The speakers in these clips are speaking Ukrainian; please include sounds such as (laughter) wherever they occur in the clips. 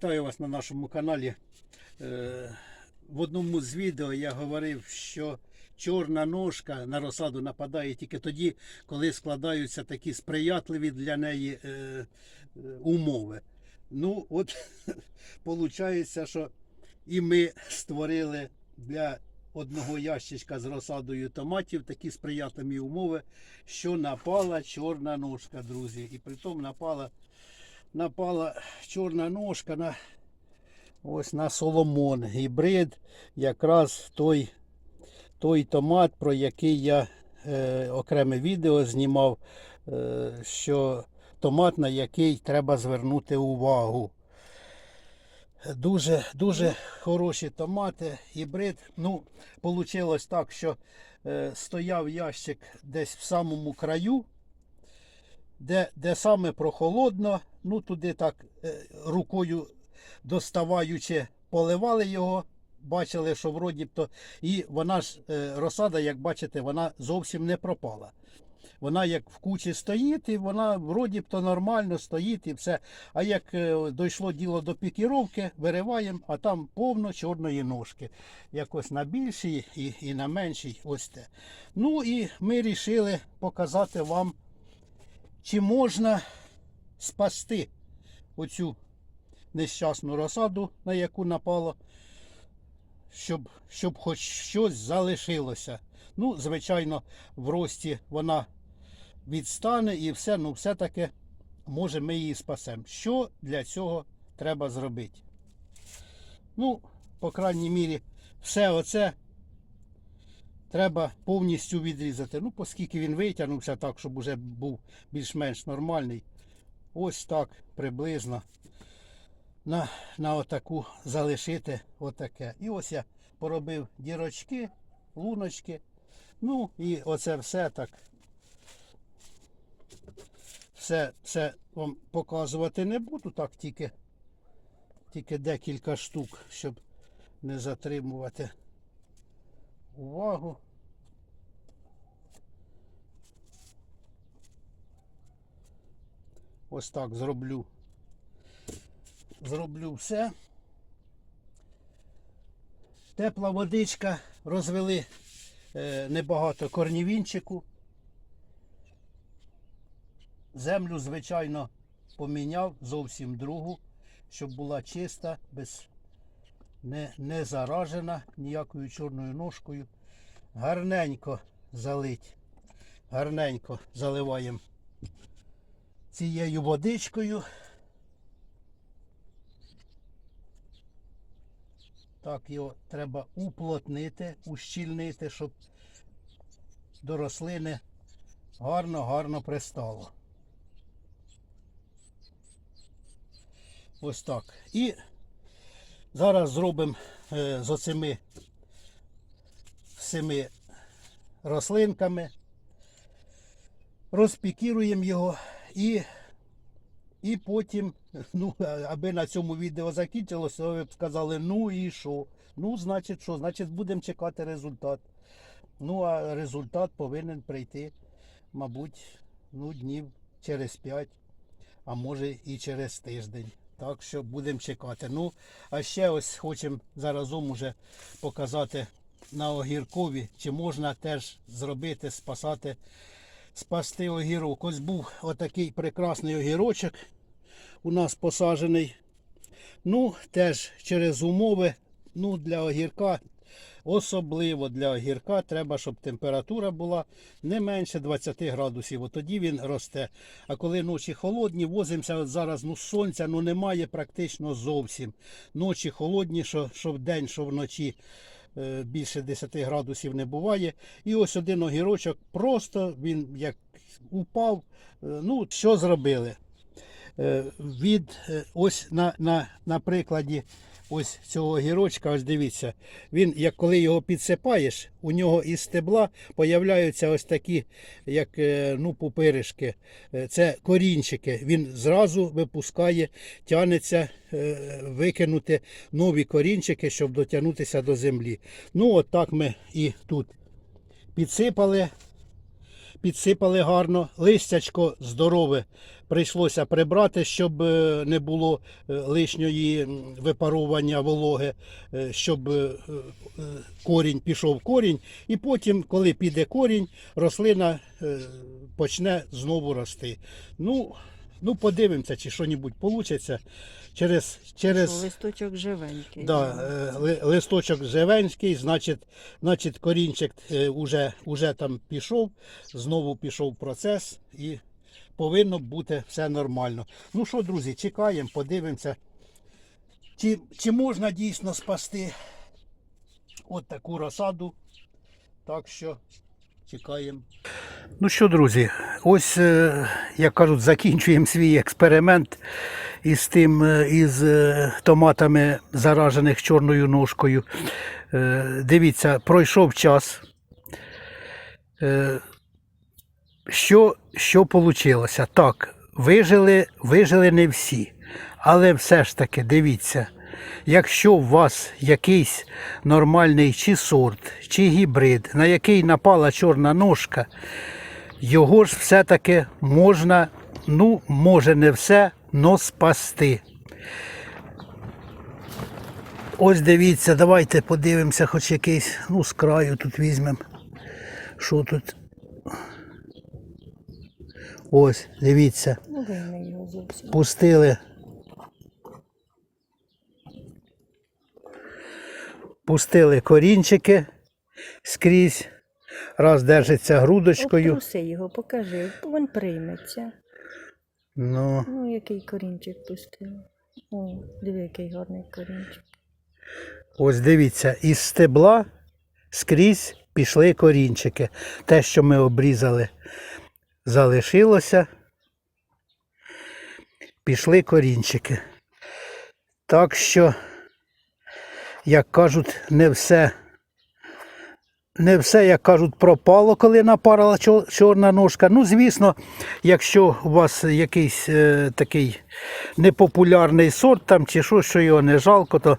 Вітаю вас на нашому каналі. Е, В одному з відео я говорив, що чорна ножка на розсаду нападає тільки тоді, коли складаються такі сприятливі для неї е, е, умови. Ну, от (laughs) виходить, що і ми створили для одного ящичка з розсадою томатів такі сприятливі умови, що напала чорна ножка, друзі. І притом напала напала чорна ножка на ось на Соломон. Гібрид, якраз той, той томат, про який я е, окреме відео знімав, е, що томат, на який треба звернути увагу. Дуже, дуже хороші томати, гібрид. Ну, вийшло так, що е, стояв ящик десь в самому краю, де, де саме прохолодно, ну туди так е, рукою доставаючи, поливали його, бачили, що вроді б то. І вона ж е, розсада, як бачите, вона зовсім не пропала. Вона як в кучі стоїть, і вона вроді б то нормально стоїть і все. А як е, дійшло діло до пікіровки, вириваємо, а там повно чорної ножки. Якось на більшій і, і на меншій ось те. Ну і ми вирішили показати вам, чи можна спасти оцю нещасну розсаду, на яку напало, щоб, щоб хоч щось залишилося. Ну, звичайно, в рості вона відстане і все, ну все-таки, може, ми її спасемо. Що для цього треба зробити? Ну, по крайній мірі, все оце треба повністю відрізати. Ну, оскільки він витягнувся так, щоб уже був більш-менш нормальний. Ось так приблизно на, на отаку залишити отаке. І ось я поробив дірочки, луночки. Ну і оце все так. Все, все вам показувати не буду, так тільки, тільки декілька штук, щоб не затримувати увагу. Ось так зроблю. Зроблю все. Тепла водичка, розвели е, небагато корнівінчику. Землю, звичайно, поміняв зовсім другу, щоб була чиста, без, не, не заражена ніякою чорною ножкою. Гарненько залить. Гарненько заливаємо цією водичкою. Так, його треба уплотнити, ущільнити, щоб до рослини гарно-гарно пристало. Ось так. І зараз зробимо е, з оцими всіми рослинками, розпікіруємо його і, і потім, (laughs) ну, аби на цьому відео закінчилося, ви б сказали, ну і що? Ну, значить, що? Значить, будемо чекати результат. Ну, а результат повинен прийти, мабуть, ну, днів через 5, а може і через тиждень. Так що будемо чекати. Ну, а ще ось хочемо заразом уже показати на огіркові, чи можна теж зробити, спасати, спасти огірок. Ось був отакий прекрасний огірочок у нас посаджений. Ну, теж через умови, ну, для огірка, особливо для огірка, треба, щоб температура була не менше 20 градусів. Тоді він росте. А коли ночі холодні, возимося от зараз ну, сонця ну, немає практично зовсім. Ночі холодні, що, що вдень, що вночі. е, Більше 10 градусів не буває. І ось один огірочок просто він як упав. Е, Ну, що зробили? Е, від ось на, на, на прикладі ось цього гірочка, ось дивіться, він, як коли його підсипаєш, у нього із стебла появляються ось такі, як е, ну, пупиришки. Е, Це корінчики. Він зразу випускає, тянеться е, викинути нові корінчики, щоб дотягнутися до землі. Ну, от так ми і тут підсипали. Підсипали гарно, листячко здорове прийшлося прибрати, щоб е, не було е, лишньої випарування вологи, е, щоб корінь пішов корінь, і потім, коли піде корінь, рослина почне знову рости. Ну, ну подивимося, чи щось вийде. Через, через... Що, листочок живенький. Да, е, ли- листочок живенський, значить, значить корінчик е, уже, уже там пішов, знову пішов процес і повинно бути все нормально. Ну що, друзі, чекаємо, подивимося, чи, чи можна дійсно спасти от таку розсаду. Так що чекаємо. Ну що, друзі, ось, е, як кажуть, закінчуємо свій експеримент із тим, е, із е, томатами, заражених чорною ножкою. Дивіться, пройшов час. Що, що вийшло? Так, вижили, вижили не всі. Але все ж таки, дивіться, якщо у вас якийсь нормальний чи сорт, чи гібрид, на який напала чорна ножка, його ж все-таки можна, ну, може не все, но спасти. Ось дивіться, давайте подивимося, хоч якийсь, ну, з краю тут візьмемо. Що тут? Ось, дивіться, Ну, пустили. Пустили корінчики скрізь. Раз держиться грудочкою. Обтруси його, покажи, він прийметься. Ну, Ну, який корінчик пустив. О, диви, який гарний корінчик. ось дивіться, із стебла скрізь пішли корінчики. Те, що ми обрізали, залишилося. Пішли корінчики. Так що, як кажуть, не все. Не все, як кажуть, пропало, коли напарила чорна ножка. Ну, звісно, якщо у вас якийсь е, такий непопулярний сорт там чи що, що його не жалко, то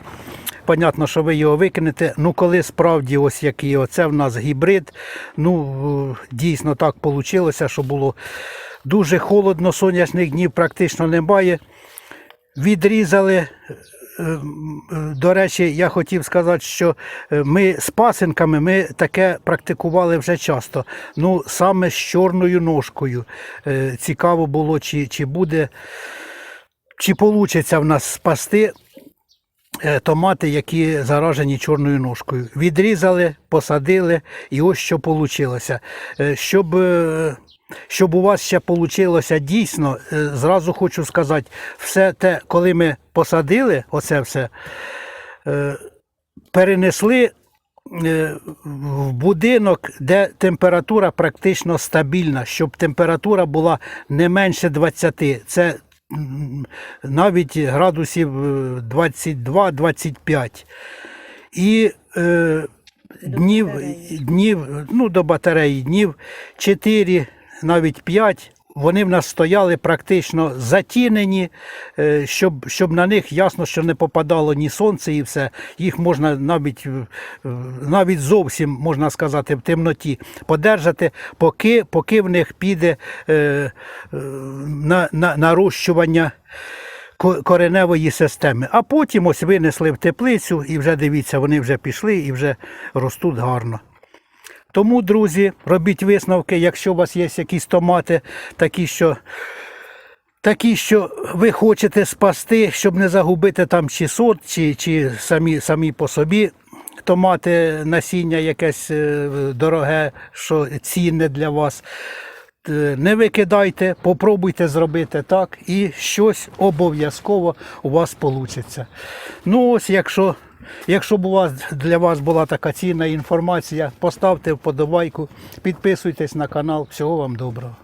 понятно, що ви його викинете. Ну, коли справді ось який оце в нас гібрид, ну дійсно так вийшло, що було дуже холодно, сонячних днів практично немає. Відрізали. Е, е, До речі, я хотів сказати, що е, ми з пасинками ми таке практикували вже часто. Ну, саме з чорною ножкою. Цікаво було, чи, чи буде, чи вийде в нас спасти томати, які заражені чорною ножкою. Відрізали, посадили, і ось що вийшло. Щоб, щоб у вас ще вийшло дійсно, е, зразу хочу сказати, все те, коли ми посадили, оце все, е, перенесли е, в будинок, де температура практично стабільна, щоб температура була не менше 20. Це навіть градусів е, 22-25. І е, днів, днів, ну до батареї, днів 4, навіть 5. Вони в нас стояли практично затінені, е, щоб, щоб на них ясно, що не попадало ні сонце і все. Їх можна навіть, е, навіть зовсім, можна сказати, в темноті подержати, поки, поки в них піде е, е, на, на, нарощування кореневої системи. А потім ось винесли в теплицю і вже дивіться, вони вже пішли і вже ростуть гарно. Тому, друзі, робіть висновки, якщо у вас є якісь томати, такі, що, такі, що ви хочете спасти, щоб не загубити там чи сорт, чи, чи самі, самі по собі томати, насіння якесь е, дороге, що цінне для вас. Е, Не викидайте, попробуйте зробити так, і щось обов'язково у вас вийде. Ну ось, якщо, якщо б для вас була така цінна інформація, поставте вподобайку, підписуйтесь на канал. Всього вам доброго.